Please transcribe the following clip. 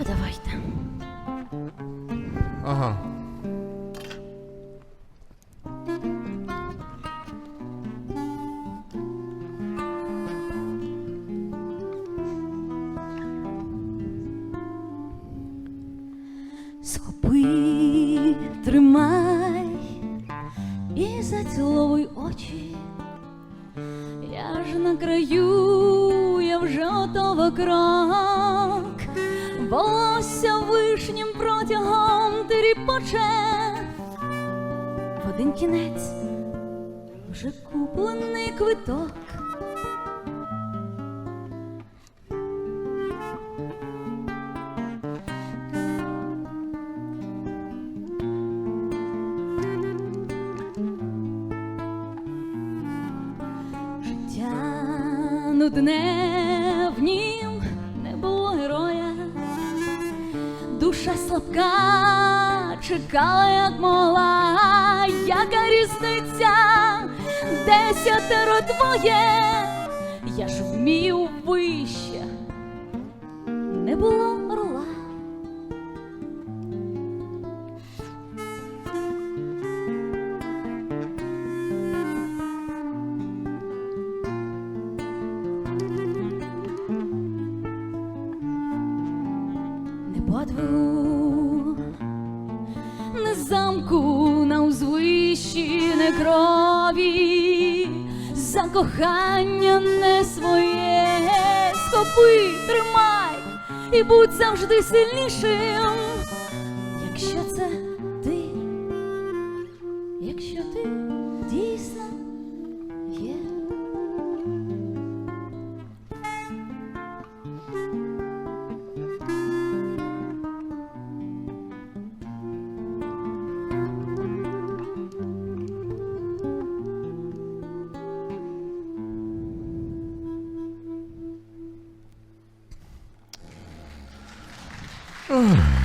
А давайте. Ага. Схопи, тримай і заціловуй очі. Я ж на краю, я вже готова крок. Волосся вишнім протягом тріпоче. В один кінець вже куплений квиток. Життя нудне в нім не було героя, душа слабка, чекала, як мала, яка різниця, десятеро двоє, я ж вмію вище, не подвигу, не замку на узвищі, не крові, за кохання не своє, схопи, тримай і будь завжди сильнішим, якщо це Ugh.